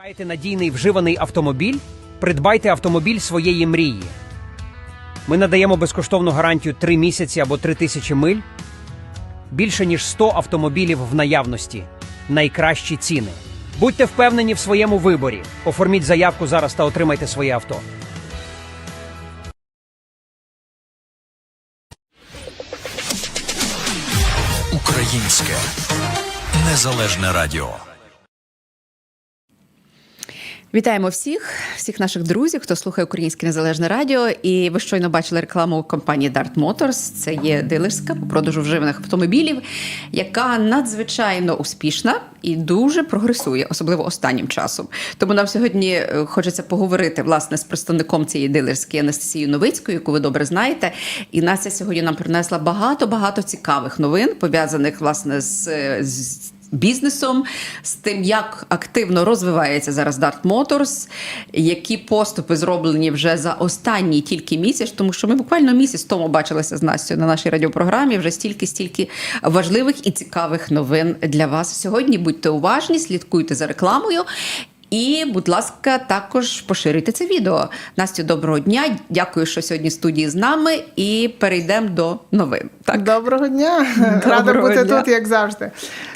Шукаєте надійний вживаний автомобіль? Придбайте автомобіль своєї мрії. Ми надаємо безкоштовну гарантію 3 місяці або 3 тисячі миль. Більше ніж 100 автомобілів в наявності. Найкращі ціни. Будьте впевнені в своєму виборі. Оформіть заявку зараз та отримайте своє авто. Українське незалежне радіо. Вітаємо всіх, всіх наших друзів, хто слухає Українське Незалежне Радіо. І ви щойно бачили рекламу компанії Dart Motors. Це є дилерська по продажу вживаних автомобілів, яка надзвичайно успішна і дуже прогресує, особливо останнім часом. Тому нам сьогодні е, хочеться поговорити власне з представником цієї дилерської Анастасією Новицькою, яку ви добре знаєте. І Настя сьогодні нам принесла багато багато цікавих новин, пов'язаних власне з. е, з бізнесом, з тим, як активно розвивається зараз Dart Motors, які поступи зроблені вже за останній тільки місяць, тому що ми буквально місяць тому бачилися з Настю на нашій радіопрограмі. Вже стільки, стільки важливих і цікавих новин для вас сьогодні. Будьте уважні, слідкуйте за рекламою. І, будь ласка, також поширюйте це відео. Настю, доброго дня. Дякую, що сьогодні в студії з нами. І перейдемо до новин. Так, Доброго дня, рада бути дня. тут, як завжди.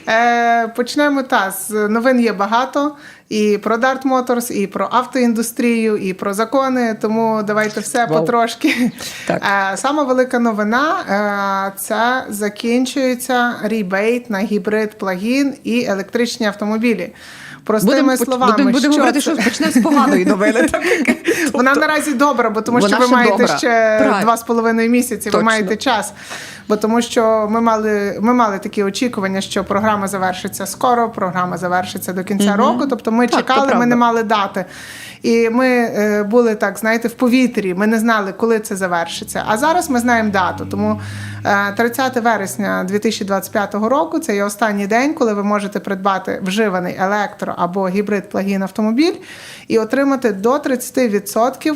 Е, почнемо та з новин є багато. І про Dart Motors, і про автоіндустрію, і про закони. Тому давайте все Вау. потрошки. Так. Е, сама велика новина е, це закінчується рібейт на гібрид плагін і електричні автомобілі. Простими будемо словами, будемо, що говорити, це? що почнемо з поганої новини. Вона наразі добра, бо тому що ви маєте ще два з половиною місяці. Ви маєте час. Бо тому, що ми мали, ми мали такі очікування, що програма завершиться скоро, програма завершиться до кінця року. Тобто ми Так, чекали, ми не мали дати. І ми е, були так, знаєте, в повітрі. Ми не знали, коли це завершиться. А зараз ми знаємо дату. Тому 30 вересня 2025 року це є останній день, коли ви можете придбати вживаний електро або гібрид плагін автомобіль і отримати до 30%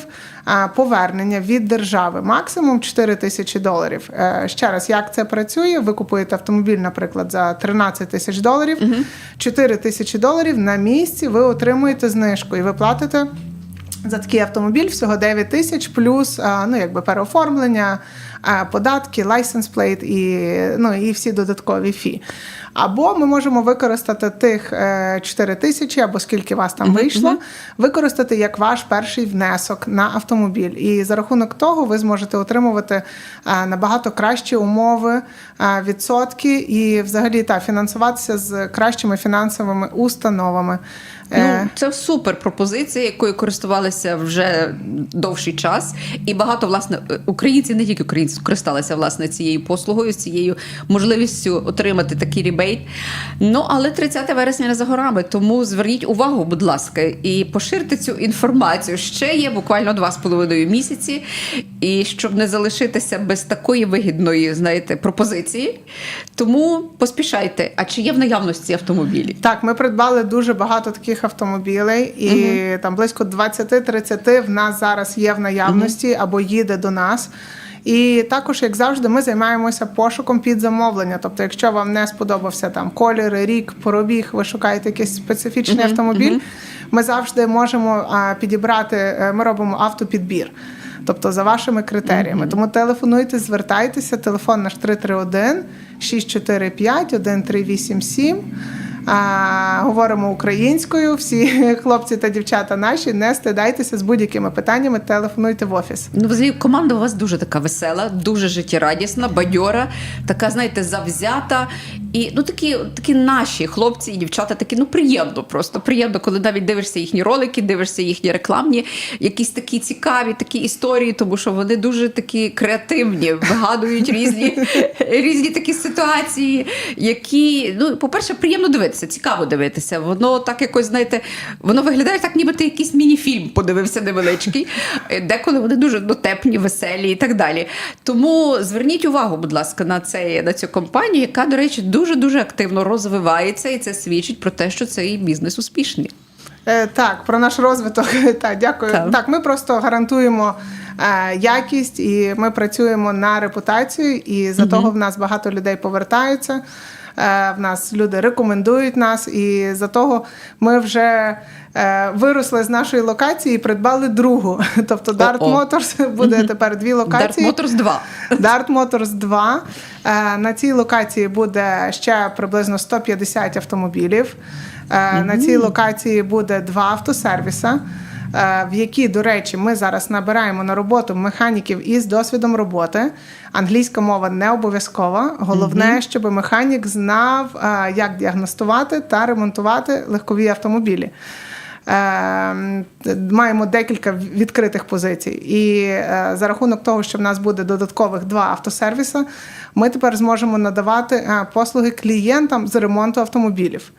е, повернення від держави, максимум 4 тисячі доларів. Е, Ще раз, як це працює? Ви купуєте автомобіль, наприклад, за 13 тисяч доларів, 4 тисячі доларів на місці ви отримуєте знижку і ви платите. За такий автомобіль всього 9 тисяч плюс ну, якби переоформлення, податки, license plate і, ну, і всі додаткові фі. Або ми можемо використати тих е, 4 тисячі, або скільки вас там вийшло, використати як ваш перший внесок на автомобіль. І за рахунок того ви зможете отримувати е, набагато кращі умови, е, відсотки і взагалі та, фінансуватися з кращими фінансовими установами. Е, Ну, це супер пропозиція, якою користувалися вже довший час. І багато власне українців, не тільки українці, користалися власне цією послугою, цією можливістю отримати такий рібейт. Ну але 30 вересня не за горами. Тому зверніть увагу, будь ласка, і поширте цю інформацію. Ще є буквально два з половиною місяці. І щоб не залишитися без такої вигідної, знаєте, пропозиції. Тому поспішайте. А чи є в наявності автомобілі? Так, ми придбали дуже багато таких автомобілей, і там близько 20-30 в нас зараз є в наявності або їде до нас. І також, як завжди, ми займаємося пошуком під замовлення. Тобто, якщо вам не сподобався там колір, рік, поробіг, ви шукаєте якийсь специфічний автомобіль, ми завжди можемо а, підібрати. е, Ми робимо автопідбір. Тобто за вашими критеріями. Тому телефонуйте, звертайтеся. Телефон наш 331 645 1387. Говоримо українською. Всі хлопці та дівчата наші не стидайтеся з будь-якими питаннями. Телефонуйте в офіс. Ну, взагалі, команда у вас дуже така весела, дуже життєрадісна, бадьора, така, знаєте, завзята. І ну такі, такі наші хлопці і дівчата, такі ну приємно, просто приємно, коли навіть дивишся їхні ролики, дивишся їхні рекламні, якісь такі цікаві такі історії, тому що вони дуже такі креативні, вигадують різні, різні такі ситуації, які, ну, по-перше, приємно дивитися, цікаво дивитися. Воно так якось, знаєте, воно виглядає так, ніби ти якийсь міні-фільм подивився невеличкий. Е, Деколи вони дуже дотепні, веселі і так далі. Тому зверніть увагу, будь ласка, на це на цю компанію, яка, до речі, дуже дуже активно розвивається, і це свідчить про те, що цей бізнес успішний. Е, Так, про наш розвиток. Так, дякую. Так. Так, ми просто гарантуємо е, якість і ми працюємо на репутацію, і за того в нас багато людей повертаються. Е, В нас люди рекомендують нас, і за того ми вже е, виросли з нашої локації і придбали другу. Тобто Dart. Motors буде тепер дві Dart локації. Motors 2. Dart Motors 2. Е, На цій локації буде ще приблизно 150 автомобілів. Е, На цій локації буде два автосервіса. Е, В які, до речі, ми зараз набираємо на роботу механіків із досвідом роботи. Англійська мова не обов'язкова. Головне, щоб механік знав, е, як діагностувати та ремонтувати легкові автомобілі. Е, Маємо декілька відкритих позицій. І за рахунок того, що в нас буде додаткових два автосервіси, ми тепер зможемо надавати послуги клієнтам з ремонту автомобілів.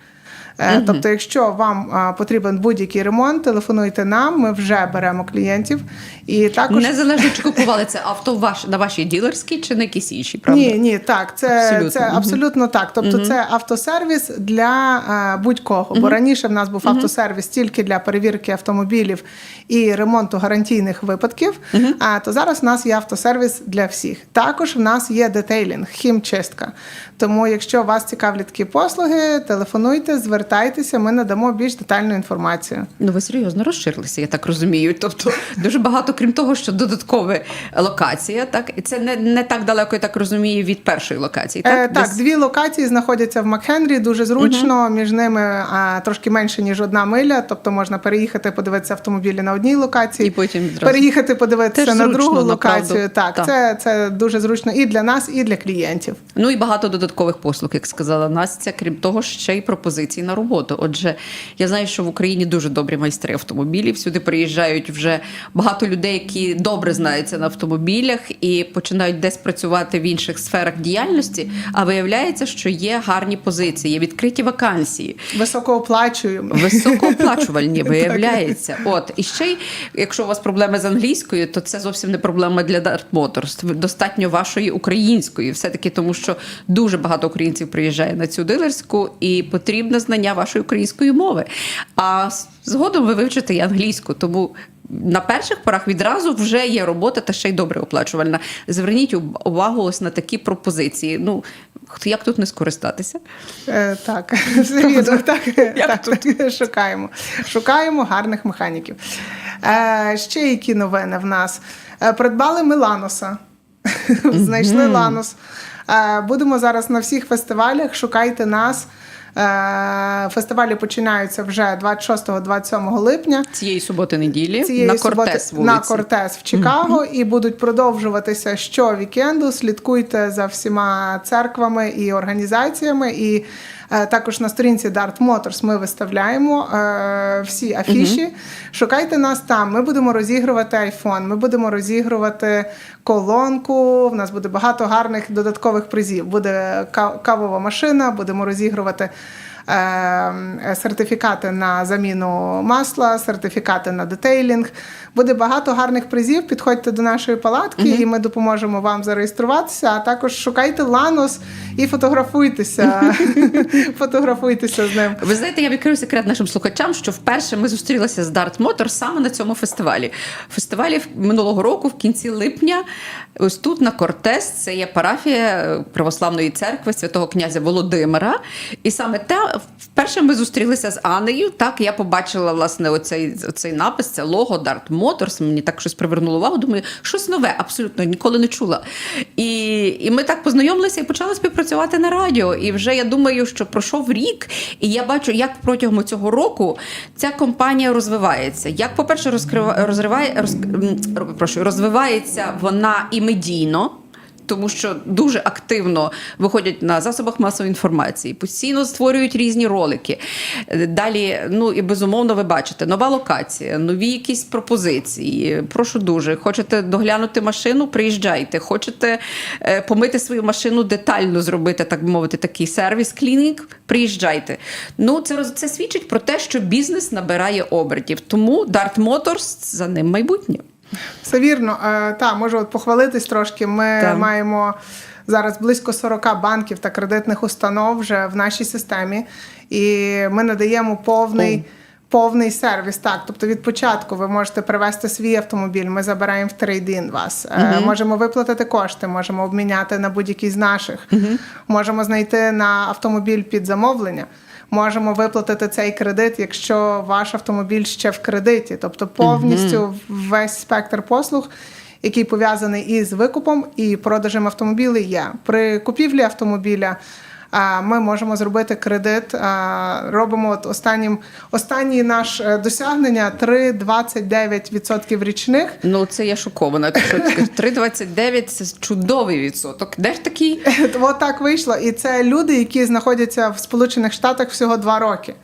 Е, Тобто, якщо вам е, потрібен будь-який ремонт, телефонуйте нам, ми вже беремо клієнтів. І також Незалежно чи купували це авто ваш, на вашій ділерській чи на якійсь іншій, правда? Ні, ні, так, це Абсолютно. це абсолютно так. Тобто, це автосервіс для е, будь-кого. Бо раніше в нас був автосервіс тільки для перевірки автомобілів і ремонту гарантійних випадків. А то зараз в нас є автосервіс для всіх. Також в нас є детейлінг, хімчистка. Тому, якщо вас цікавлять такі послуги, телефонуйте, звертайтеся, ми надамо більш детальну інформацію. Ну, ви серйозно розширилися, я так розумію. Тобто дуже багато, крім того, що додаткова локація, так і це не, не так далеко, я так розумію, від першої локації. Так, Е, так, Десь- дві локації знаходяться в Макхенрі, дуже зручно. Між ними а, трошки менше ніж одна миля. Тобто можна переїхати, подивитися автомобілі на одній локації, І потім відразу. переїхати, подивитися Теж на зручно, другу направду. локацію. Так, Так. Це, це дуже зручно і для нас, і для клієнтів. Ну і багато додаткових послуг, як сказала Настя. Крім того, ще й пропозиції на роботу. Отже, я знаю, що в Україні дуже добрі майстри автомобілів. Сюди приїжджають вже багато людей, які добре знаються на автомобілях і починають десь працювати в інших сферах діяльності. А виявляється, що є гарні позиції, є відкриті вакансії. Високооплачуємо. Високооплачувальні виявляється. От і ще й якщо у вас проблеми з англійською, то це зовсім не проблема для Dart Motors. Достатньо вашої української, все таки, тому що дуже багато українців приїжджає на цю дилерську, і потрібне знання вашої української мови. А згодом ви вивчите і англійську, тому. На перших порах відразу вже є робота та ще й добре оплачувальна. Зверніть увагу ось на такі пропозиції. Ну як тут не скористатися? Е, так, вірно, так, так, так, шукаємо. Шукаємо гарних механіків. Е, ще які новини в нас? Е, придбали ми Ланоса. Знайшли Ланос. Е, будемо зараз на всіх фестивалях. Шукайте нас. Е, фестивалі починаються вже 26-27 липня. Цієї суботи неділі Цієї на суботи Кортес вулиці. на Кортес в Чикаго і будуть продовжуватися щовікенду. Слідкуйте за всіма церквами і організаціями. І також на сторінці Dart Motors ми виставляємо е, всі афіші. Шукайте нас там. Ми будемо розігрувати iPhone, ми будемо розігрувати колонку. В нас буде багато гарних додаткових призів. Буде кавова машина, будемо розігрувати. е, Сертифікати на заміну масла, сертифікати на детейлінг. Буде багато гарних призів. Підходьте до нашої палатки, і ми допоможемо вам зареєструватися. А також шукайте Ланос і фотографуйтеся. фотографуйтеся з ним. Ви знаєте, я відкрию секрет нашим слухачам, що вперше ми зустрілися з Dart Motor саме на цьому фестивалі. Фестивалі минулого року, в кінці липня, ось тут на Кортес, це є парафія е, православної церкви святого князя Володимира. І саме те, вперше ми зустрілися з Анею. Так, я побачила власне оцей, оцей напис, це лого Dart Motors. Мені так щось привернуло увагу. Думаю, щось нове, абсолютно ніколи не чула. І, і ми так познайомилися і почали співпрацювати на радіо. І вже я думаю, що пройшов рік, і я бачу, як протягом цього року ця компанія розвивається. Як, по-перше, розкрива, розриває, роз, прошу, розвивається вона і медійно. Тому що дуже активно виходять на засобах масової інформації, постійно створюють різні ролики. Далі, ну і безумовно, ви бачите, нова локація, нові якісь пропозиції. Прошу дуже. Хочете доглянути машину, приїжджайте. Хочете е, помити свою машину детально зробити, так би мовити, такий сервіс клінінг, приїжджайте. Ну, це це свідчить про те, що бізнес набирає обертів. Тому Dart Motors за ним майбутнє. Все вірно. Е, Та, можу от похвалитись трошки. Ми Так. маємо зараз близько 40 банків та кредитних установ вже в нашій системі, і ми надаємо повний. Повний сервіс, так. Тобто від початку ви можете привезти свій автомобіль, ми забираємо в трейдин вас. Е, Можемо виплатити кошти, можемо обміняти на будь-який з наших, можемо знайти на автомобіль під замовлення. Можемо виплатити цей кредит, якщо ваш автомобіль ще в кредиті. Тобто повністю весь спектр послуг, який пов'язаний із викупом і продажем автомобілів, є. При купівлі автомобіля ми можемо зробити кредит. Робимо от останнім останній наш е, досягнення 3,29% річних. Ну, це я шокована. Тому що 3,29 це чудовий відсоток. Де ж такий? От так вийшло. І це люди, які знаходяться в Сполучених Штатах всього два роки.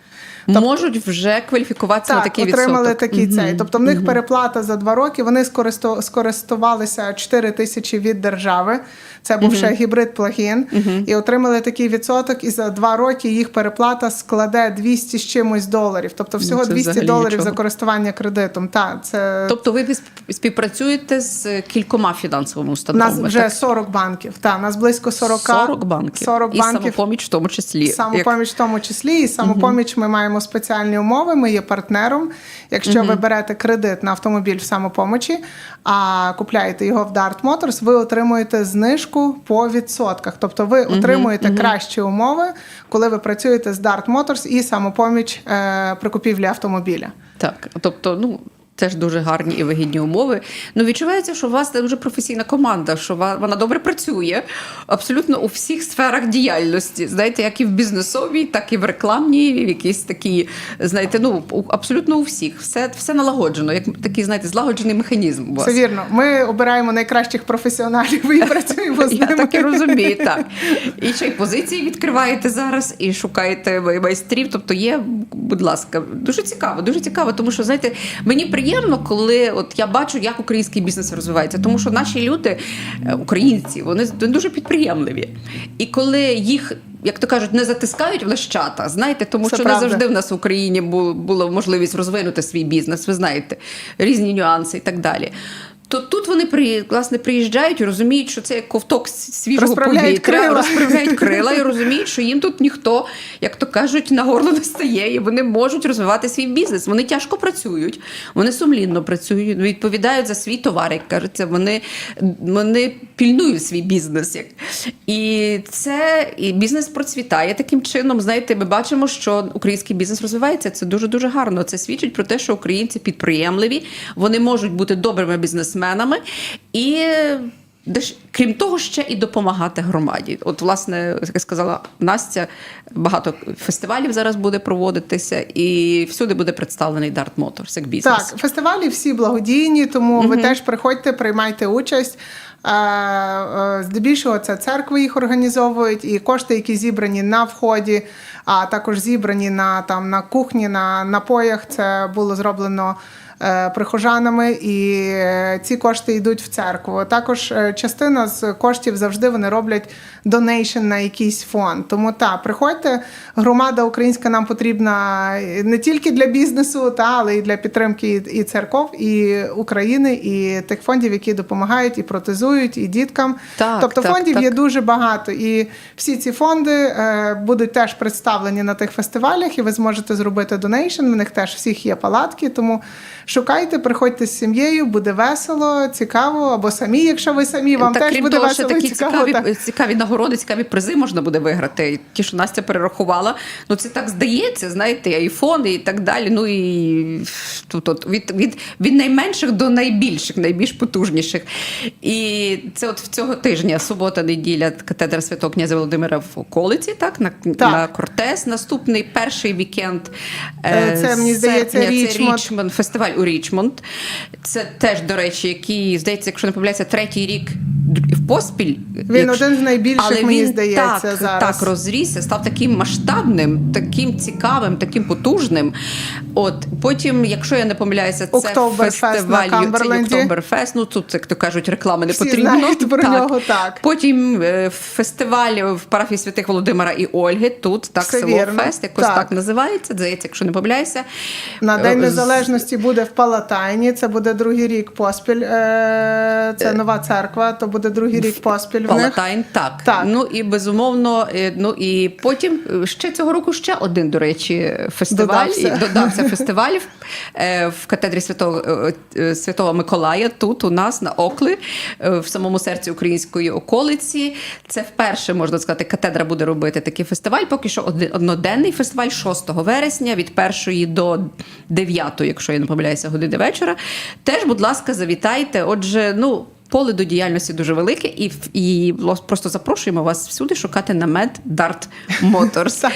Можуть вже кваліфікуватися на Так, такий отримали відсоток. такий цей. Тобто в них переплата за два роки. Вони скористо- скористувалися 4 тисячі від держави. Це був ще гібрид плагін, і отримали такий відсоток. І за два роки їх переплата складе 200 з чимось доларів. Тобто всього це 200 доларів нічого. за користування кредитом. Так, це Тобто ви співпрацюєте з кількома фінансовими установами. нас вже так? 40 банків. Так, нас близько 40, 40 банків. 40 і банків. самопоміч в тому числі. Самопоміч в тому числі, і самопоміч ми маємо спеціальні умови. Ми є партнером. Якщо ви берете кредит на автомобіль в самопомочі, а купляєте його в Dart Motors, ви отримуєте знижку по відсотках. Тобто ви отримуєте кращі умови, коли ви працюєте з Dart Motors і самопоміч е, при купівлі автомобіля. Так, тобто, ну. Теж дуже гарні і вигідні умови. Ну відчувається, що у вас дуже професійна команда, що вона добре працює абсолютно у всіх сферах діяльності. Знаєте, як і в бізнесовій, так і в рекламній, в якісь такі, знаєте, ну абсолютно у всіх. Все, все налагоджено, як такий, знаєте, злагоджений механізм. У вас. Це вірно. Ми обираємо найкращих професіоналів і працюємо з Я ними. так і розумію, так. І ще й позиції відкриваєте зараз, і шукаєте май- майстрів. Тобто є, будь ласка, дуже цікаво, дуже цікаво, тому що знаєте, мені приємно, коли от я бачу, як український бізнес розвивається, тому що наші люди, е, українці, вони дуже підприємливі. І коли їх. Як то кажуть, не затискають в лещата, знаєте, тому Це що правда. не завжди в нас в Україні було була можливість розвинути свій бізнес, ви знаєте, різні нюанси і так далі. То тут вони при, власне приїжджають і розуміють, що це як ковток свіжого Розправляють повітря, крила. розправляють крила і розуміють, що їм тут ніхто, як то кажуть, на горло не стає, і вони можуть розвивати свій бізнес. Вони тяжко працюють, вони сумлінно працюють, відповідають за свій товар, як кажеться, вони, вони пільнують свій бізнес. І це і бізнес процвітає таким чином. Знаєте, ми бачимо, що український бізнес розвивається. Це дуже дуже гарно. Це свідчить про те, що українці підприємливі, вони можуть бути добрими бізнесменами і. Деш- Крім того, ще і допомагати громаді. От, власне, як сказала Настя, багато фестивалів зараз буде проводитися, і всюди буде представлений Dart Motors як бізнес. Так, фестивалі всі благодійні, тому ви теж приходьте, приймайте участь. Здебільшого це церкви їх організовують, і кошти, які зібрані на вході, а також зібрані на там на кухні, на напоях. Це було зроблено. Е, Прихожанами, і ці кошти йдуть в церкву. Також е, частина з коштів завжди вони роблять донейшн на якийсь фонд. Тому так, приходьте. Громада українська нам потрібна не тільки для бізнесу, та але й для підтримки і і церков, і України, і тих фондів, які допомагають і протезують, і діткам. Так, тобто так, фондів так. є дуже багато, і всі ці фонди е, будуть теж представлені на тих фестивалях, і ви зможете зробити донейшн. В них теж всіх є палатки. Тому шукайте, приходьте з сім'єю, буде весело, цікаво, або самі, якщо ви самі, вам так, теж крім буде того, весело. що такі цікаво. цікаві, так. цікаві нагороди, цікаві призи можна буде виграти. Ті, що Настя перерахувала. Ну це так здається, знаєте, айфони і так далі. Ну і тут от, від, від, від найменших до найбільших, найбільш потужніших. І це от в цього тижня, субота, неділя, катедра Святого князя Володимира в околиці, так, на, на Кортес. Наступний перший вікенд. Е, це, мені здається, Річмонд. Річмонд, фестиваль у Річмонд. Це теж, до речі, який, здається, якщо не помиляюся, третій рік в поспіль. Він один з найбільших, Але мені він здається, так, зараз. Так, розрісся, став таким масштабним, таким цікавим, таким потужним. От потім, якщо я не помиляюся, це Октоберфест фестиваль Камберленді. Октоберфест. Ну тут, як то кажуть, реклами не Всі потрібно. знають про нього, так. Потім е, фестиваль в парафії святих Володимира і Ольги. Тут так Все село вірно. Фест, якось Так. так. називається. Здається, якщо не помиляюся. На Е, День Незалежності буде в Палатайні. Це буде другий рік поспіль. е, Це нова церква. То буде другий рік поспіль. в них. Палатайн, так. Так. Ну і безумовно, е, ну і потім е, ще цього року ще один, до речі, фестиваль Додався. і додався фестиваль е, в катедрі Святого, е, е, Святого Миколая, тут у нас на Окли, е, в самому серці української околиці. Це вперше можна сказати, катедра буде робити такий фестиваль. Поки що одноденний фестиваль 6 вересня від 1 до 9, якщо я не помиляюся, години вечора. Теж, будь ласка, завітайте. Отже, ну. Поле до діяльності дуже велике, і, і просто запрошуємо вас всюди шукати намет Dart Motors.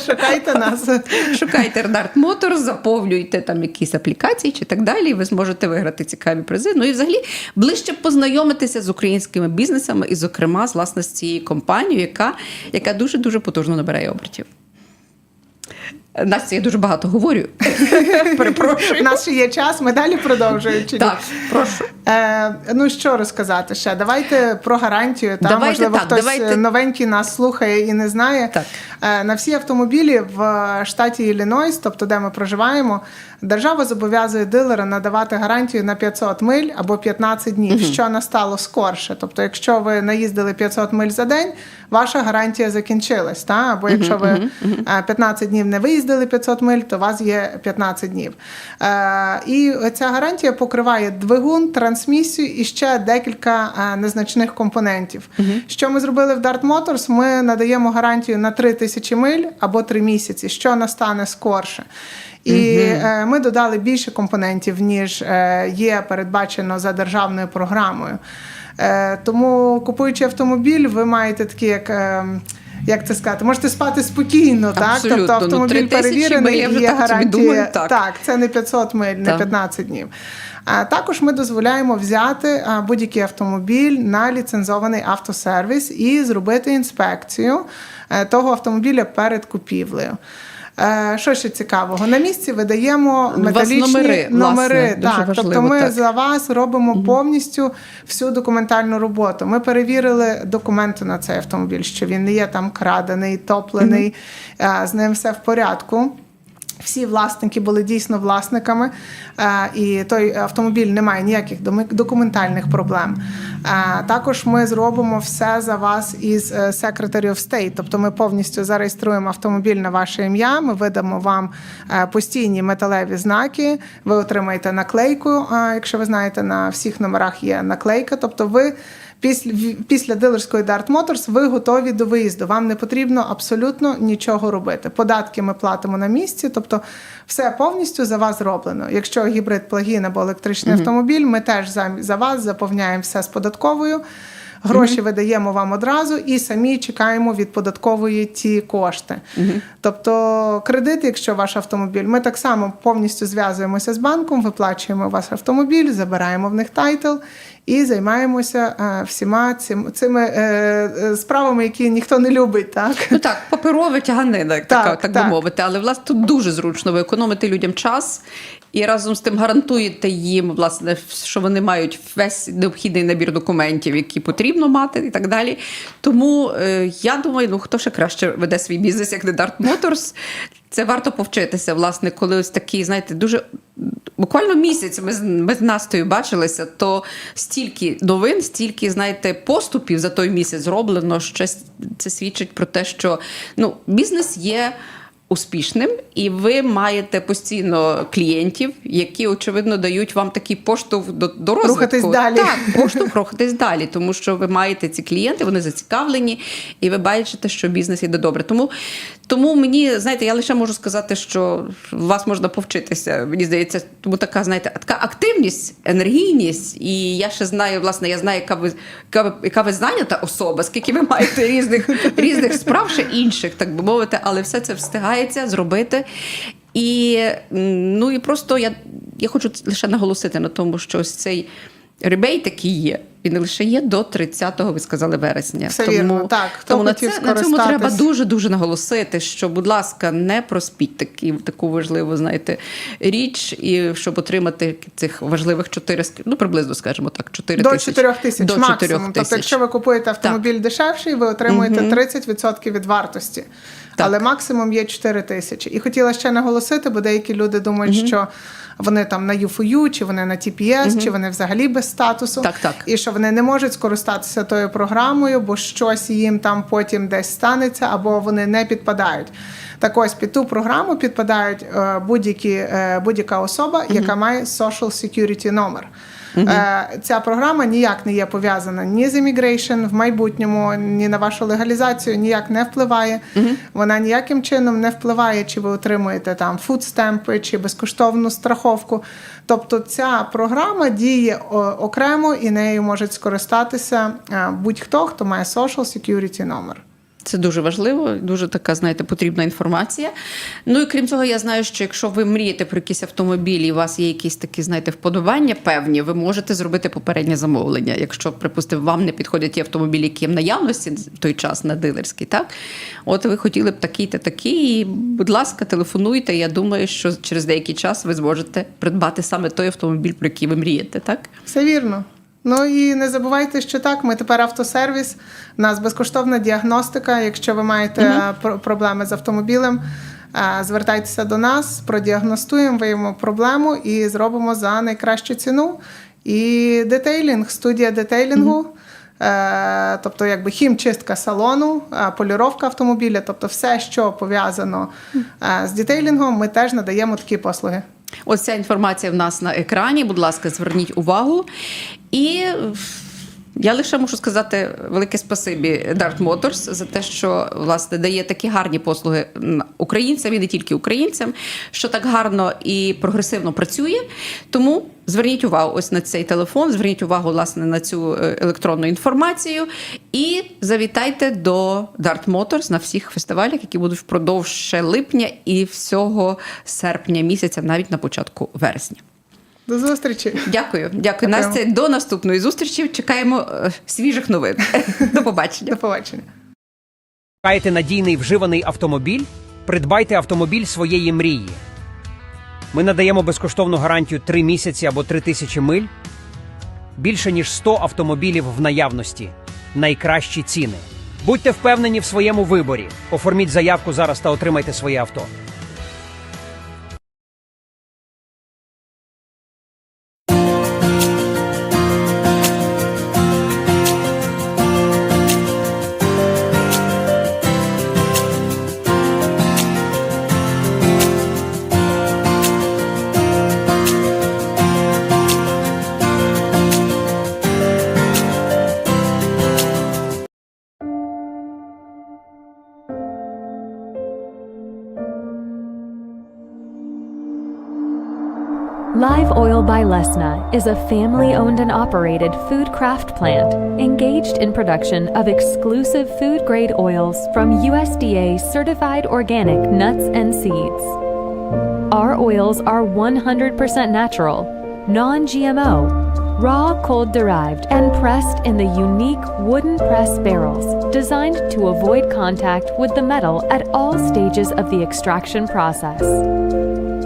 Шукайте нас. Шукайте Dart Motors, заповнюйте там якісь аплікації чи так далі, і ви зможете виграти цікаві призи. Ну і взагалі ближче познайомитися з українськими бізнесами, і, зокрема, з власне з цією компанією, яка, яка дуже дуже потужно набирає обертів. Настя, я дуже багато говорю. У Перепрошую. нас ще є час, ми далі продовжуємо. чи ні? Так, прошу. Е, ну що розказати ще? Давайте про гарантію. Та Давайте можливо так, хтось давайте. новенький нас слухає і не знає. Так. Е, на всі автомобілі в штаті Іллінойс, тобто де ми проживаємо, держава зобов'язує дилера надавати гарантію на 500 миль або 15 днів, що настало скорше. Тобто, якщо ви наїздили 500 миль за день, ваша гарантія закінчилась. Та? Або якщо ви е, 15 днів не виїздили 500 миль, то у вас є 15 днів. Е, і ця гарантія покриває двигун, трансмісію і ще декілька е, незначних компонентів. Що ми зробили в Dart Motors? Ми надаємо гарантію на 3 тисячі миль або 3 місяці, що настане скорше. І е, ми додали більше компонентів, ніж е, є передбачено за державною програмою. Е, тому, купуючи автомобіль, ви маєте такі, як. як це сказати, можете спати спокійно, так? Абсолютно. Тобто Ну, автомобіль 3000 перевірений, і є гарантія. так. так, це не 500 миль, не Так. 15 днів. А також ми дозволяємо взяти будь-який автомобіль на ліцензований автосервіс і зробити інспекцію того автомобіля перед купівлею. Е, Що ще цікавого? На місці видаємо металічні номери, номери. власне, так, важливо, тобто ми так. за вас робимо повністю всю документальну роботу. Ми перевірили документи на цей автомобіль, що він не є там крадений, топлений, е, з ним все в порядку. Всі власники були дійсно власниками, е, і той автомобіль не має ніяких документальних проблем. Е, Також ми зробимо все за вас із е, Secretary of State, тобто ми повністю зареєструємо автомобіль на ваше ім'я. Ми видамо вам постійні металеві знаки. Ви отримаєте наклейку. Якщо ви знаєте, на всіх номерах є наклейка. Тобто, ви після після дилерської Dart Motors ви готові до виїзду. Вам не потрібно абсолютно нічого робити. Податки ми платимо на місці, тобто все повністю за вас зроблено. Якщо гібрид плагін або електричний автомобіль, ми теж за, за вас заповняємо все з податковою. Гроші видаємо вам одразу і самі чекаємо від податкової ті кошти. Тобто кредит, якщо ваш автомобіль, ми так само повністю зв'язуємося з банком, виплачуємо ваш автомобіль, забираємо в них тайтл і займаємося е, всіма цим, цими е, е, справами, які ніхто не любить. Так? Ну так, паперове тяганина, як Так, так, так. би мовити. Але власне тут дуже зручно. Ви економите людям час і разом з тим гарантуєте їм, власне, що вони мають весь необхідний набір документів, які потрібно мати, і так далі. Тому е, я думаю, ну хто ще краще веде свій бізнес, як не Dart Motors. Це варто повчитися, власне, коли ось такі, знаєте, дуже буквально місяць ми з, ми з Настею бачилися, то стільки новин, стільки, знаєте, поступів за той місяць зроблено, що це свідчить про те, що ну, бізнес є. Успішним, і ви маєте постійно клієнтів, які очевидно дають вам такий поштовх до, до розвитку. Рухатись далі. Так, поштовх рухатись далі, тому що ви маєте ці клієнти, вони зацікавлені, і ви бачите, що бізнес іде добре. Тому, тому мені, знаєте, я лише можу сказати, що вас можна повчитися. Мені здається, тому така, знаєте, така активність, енергійність. І я ще знаю, власне, я знаю, яка ви, яка яка ви зайнята особа, скільки ви маєте різних, різних справ, ще інших, так би мовити, але все це встигається зробити. І ну і просто я, я хочу лише наголосити на тому, що ось цей ребейт, який є, він лише є до 30-го, ви сказали, вересня. Все тому, вірно, так. Хто тому на, це, на цьому треба дуже дуже наголосити, що, будь ласка, не проспіть такі, таку важливу, знаєте, річ, і щоб отримати цих важливих 400, ну приблизно, скажімо так, 4 До тисяч. 4 тисяч До максимум. 4 Тобто, якщо ви купуєте автомобіль дешевший, ви отримуєте 30% від вартості. Так. Але максимум є 4 тисячі. І хотіла ще наголосити, бо деякі люди думають, що вони там на UFU, чи вони на TPS, чи вони взагалі без статусу. Так, так. І що вони не можуть скористатися тою програмою, бо щось їм там потім десь станеться, або вони не підпадають. Так ось під ту програму підпадають е, будь-які, е, будь-яка особа, яка має social security номер. Е, Ця програма ніяк не є пов'язана ні з immigration в майбутньому, ні на вашу легалізацію ніяк не впливає. Вона ніяким чином не впливає, чи ви отримуєте там фудстемпи, чи безкоштовну страховку. Тобто ця програма діє окремо і нею можуть скористатися будь-хто, хто має social security номер. Це дуже важливо, дуже така, знаєте, потрібна інформація. Ну і крім цього, я знаю, що якщо ви мрієте про якийсь автомобіль, і у вас є якісь такі, знаєте, вподобання певні, ви можете зробити попереднє замовлення. Якщо, припустимо, вам не підходять ті автомобілі, які в наявності в той час на дилерський, так? От ви хотіли б такий та такий, і, будь ласка, телефонуйте. Я думаю, що через деякий час ви зможете придбати саме той автомобіль, про який ви мрієте, так? Все вірно. Ну і не забувайте, що так, ми тепер автосервіс, у нас безкоштовна діагностика. Якщо ви маєте про- проблеми з автомобілем, е, звертайтеся до нас, продіагностуємо, виявимо проблему і зробимо за найкращу ціну. І детейлінг, студія детейлінгу. Е, Тобто, якби хімчистка салону, поліровка автомобіля, тобто все, що пов'язано з детейлінгом, ми теж надаємо такі послуги. Ось ця інформація в нас на екрані. Будь ласка, зверніть увагу. І я лише мушу сказати велике спасибі Dart Motors за те, що власне дає такі гарні послуги українцям і не тільки українцям, що так гарно і прогресивно працює. Тому зверніть увагу ось на цей телефон, зверніть увагу власне на цю е, електронну інформацію і завітайте до Dart Motors на всіх фестивалях, які будуть впродовж липня і всього серпня місяця, навіть на початку вересня. До зустрічі! Дякую, дякую. Дякую. Настя. До наступної зустрічі. Чекаємо е, свіжих новин. До побачення. До побачення. Шукаєте надійний вживаний автомобіль? Придбайте автомобіль своєї мрії. Ми надаємо безкоштовну гарантію 3 місяці або 3 тисячі миль. Більше ніж 100 автомобілів в наявності. Найкращі ціни. Будьте впевнені в своєму виборі. Оформіть заявку зараз та отримайте своє авто. Live Oil by Lesna is a family owned and operated food craft plant engaged in production of exclusive food grade oils from USDA certified organic nuts and seeds. Our oils are 100% natural, non GMO, raw cold derived, and pressed in the unique wooden press barrels designed to avoid contact with the metal at all stages of the extraction process.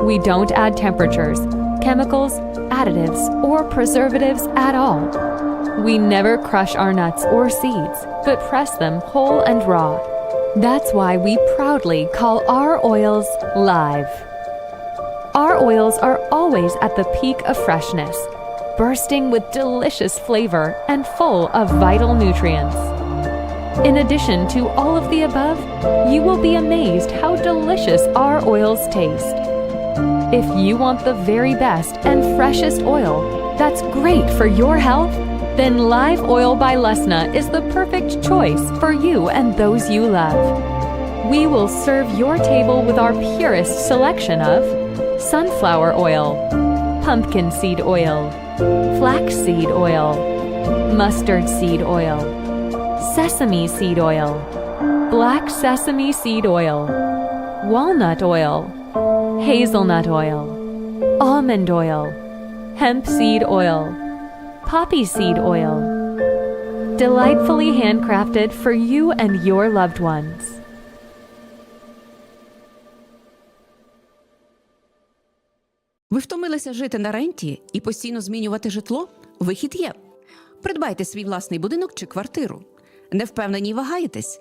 We don't add temperatures, chemicals, additives, or preservatives at all. We never crush our nuts or seeds, but press them whole and raw. That's why we proudly call our oils live. Our oils are always at the peak of freshness, bursting with delicious flavor and full of vital nutrients. In addition to all of the above, you will be amazed how delicious our oils taste. If you want the very best and freshest oil that's great for your health, then Live Oil by Lesna is the perfect choice for you and those you love. We will serve your table with our purest selection of sunflower oil, pumpkin seed oil, flaxseed oil, mustard seed oil, sesame seed oil, black sesame seed oil, walnut oil, hazelnut oil, almond oil, hemp seed oil, poppy seed oil. Delightfully handcrafted for you and your loved ones. Ви втомилися жити на ренті і постійно змінювати житло? Вихід є. Придбайте свій власний будинок чи квартиру. Не впевнені вагаєтесь?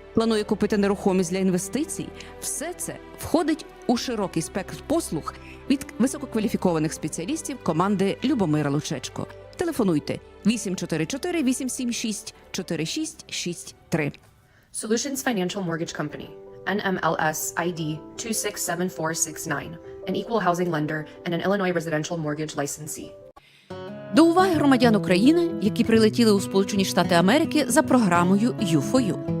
планує купити нерухомість для інвестицій, все це входить у широкий спектр послуг від висококваліфікованих спеціалістів команди Любомира Лучечко. Телефонуйте 844 876 4663. Solutions Financial Mortgage Company, NMLS ID 267469, an equal housing lender and an Illinois residential mortgage licensee. До уваги громадян України, які прилетіли у Сполучені Штати Америки за програмою U4U.